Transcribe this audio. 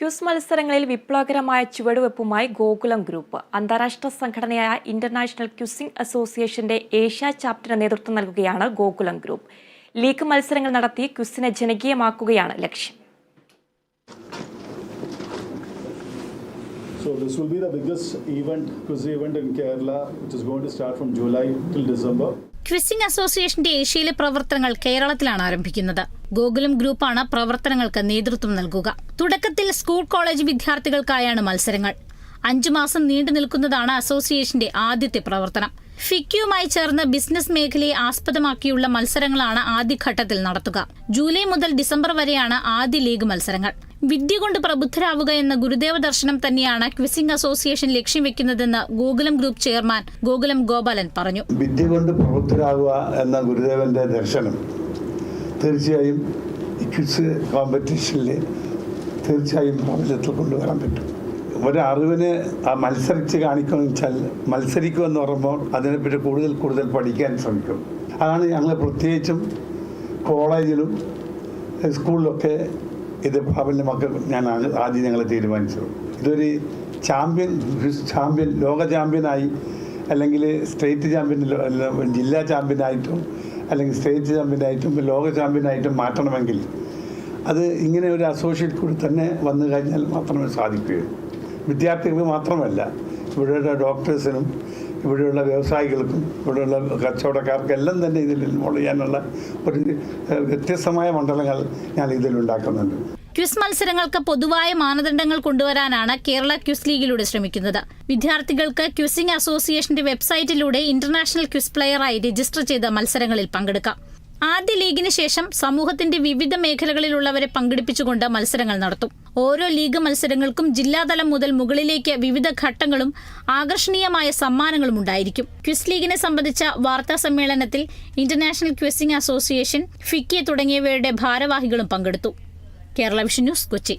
Quiz മത്സരങ്ങളിൽ വിപ്ലവകരമായ ചുവടുവെപ്പുമായി Gokulam group. അന്താരാഷ്ട്ര സംഘടനയായ ഇന്റർനാഷണൽ ക്യൂസിംഗ് അസോസിയേഷന്റെ ഏഷ്യ ചാപ്റ്ററിന് നേതൃത്വം നൽകുകയാണ് ഗോകുലം ഗ്രൂപ്പ്. ലീഗ് മത്സരങ്ങൾ നടത്തി ക്യൂസിനെ ജനകീയമാക്കുകയാണ് ലക്ഷ്യം. So this will be the biggest event, quiz event in Kerala, which is going to start from July till December. Quizzing അസോസിയേഷന്റെ ഏഷ്യയിലെ പ്രവർത്തനങ്ങൾ കേരളത്തിലാണ് ആരംഭിക്കുന്നത്. ഗോകുലം ഗ്രൂപ്പാണ് പ്രവർത്തനങ്ങൾക്ക് നേതൃത്വം നൽകുക. തുടക്കത്തിൽ സ്കൂൾ കോളേജ് വിദ്യാർത്ഥികൾക്കായാണ് മത്സരങ്ങൾ. അഞ്ചു മാസം നീണ്ടു നിൽക്കുന്നതാണ് അസോസിയേഷന്റെ ആദ്യത്തെ പ്രവർത്തനം. ഫിക്യുമായി ചേർന്ന് ബിസിനസ് മേഖലയെ ആസ്പദമാക്കിയുള്ള മത്സരങ്ങളാണ് ആദ്യഘട്ടത്തിൽ നടത്തുക. ജൂലൈ മുതൽ ഡിസംബർ വരെയാണ് ആദ്യ ലീഗ് മത്സരങ്ങൾ. വിദ്യ കൊണ്ട് പ്രബുദ്ധരാവുക എന്ന ഗുരുദേവ ദർശനം തന്നെയാണ് ക്വിസിംഗ് അസോസിയേഷൻ ലക്ഷ്യം വെക്കുന്നതെന്ന് ഗോകുലം ഗ്രൂപ്പ് ചെയർമാൻ ഗോകുലം ഗോപാലൻ പറഞ്ഞു. വിദ്യ കൊണ്ട് പ്രബുദ്ധരാകുക എന്ന ഗുരുദേവന്റെ ദർശനം തീർച്ചയായും കോമ്പറ്റീഷനിൽ തീർച്ചയായും പ്രാബല്യത്തിൽ കൊണ്ടുവരാൻ പറ്റും. ഒരു അറിവിന് ആ മത്സരിച്ച് കാണിക്കുമെന്ന് വെച്ചാൽ മത്സരിക്കുക എന്ന് പറയുമ്പോൾ അതിനെപ്പറ്റി കൂടുതൽ കൂടുതൽ പഠിക്കാൻ ശ്രമിക്കും. അതാണ് ഞങ്ങൾ പ്രത്യേകിച്ചും കോളേജിലും സ്കൂളിലൊക്കെ ഇത് പ്രാബല്യമാക്കാൻ ഞാൻ ആ- ആദ്യം ഞങ്ങൾ തീരുമാനിച്ചത്. ഇതൊരു ചാമ്പ്യൻ ചാമ്പ്യൻ ലോക ചാമ്പ്യനായി അല്ലെങ്കിൽ സ്റ്റേറ്റ് ചാമ്പ്യൻ ജില്ലാ ചാമ്പ്യനായിട്ടും അല്ലെങ്കിൽ സ്റ്റേറ്റ് ചാമ്പ്യനായിട്ടും ലോക ചാമ്പ്യനായിട്ടും മാറ്റണമെങ്കിൽ അത് ഇങ്ങനെ ഒരു അസോസിയേറ്റ് കൂടി തന്നെ വന്നു കഴിഞ്ഞാൽ മാത്രമേ സാധിക്കുകയുള്ളൂ. വിദ്യാർത്ഥികൾക്ക് മാത്രമല്ല ഇവിടെയുള്ള ഡോക്ടേഴ്സിനും ഇവിടെയുള്ള വ്യവസായികൾക്കും ഇവിടെയുള്ള കച്ചവടക്കാർക്കും എല്ലാം തന്നെ ഇതിൽ ഇൻവോൾവ് ചെയ്യാനുള്ള ഒരു വ്യത്യസ്തമായ മണ്ഡലങ്ങൾ ഞാൻ ഇതിൽ ഇതിലുണ്ടാക്കുന്നുണ്ട് ക്വിസ് മത്സരങ്ങൾക്ക് പൊതുവായ മാനദണ്ഡങ്ങൾ കൊണ്ടുവരാനാണ് കേരള ക്വിസ് ലീഗിലൂടെ ശ്രമിക്കുന്നത്. വിദ്യാർത്ഥികൾക്ക് ക്വിസിംഗ് അസോസിയേഷന്റെ വെബ്സൈറ്റിലൂടെ ഇന്റർനാഷണൽ ക്വിസ് പ്ലെയറായി രജിസ്റ്റർ ചെയ്ത മത്സരങ്ങളിൽ പങ്കെടുക്കാം. ആദ്യ ലീഗിന് ശേഷം സമൂഹത്തിന്റെ വിവിധ മേഖലകളിലുള്ളവരെ പങ്കെടുപ്പിച്ചുകൊണ്ട് മത്സരങ്ങൾ നടത്തും. ഓരോ ലീഗ് മത്സരങ്ങൾക്കും ജില്ലാതലം മുതൽ മുകളിലേക്ക് വിവിധ ഘട്ടങ്ങളും ആകർഷണീയമായ സമ്മാനങ്ങളും ഉണ്ടായിരിക്കും. ക്വിസ് ലീഗിനെ സംബന്ധിച്ച വാർത്താ സമ്മേളനത്തിൽ ഇന്റർനാഷണൽ ക്വിസിംഗ് അസോസിയേഷൻ ഫിക്കി തുടങ്ങിയവയുടെ ഭാരവാഹികളും പങ്കെടുത്തു. Kerala vision news Kochi.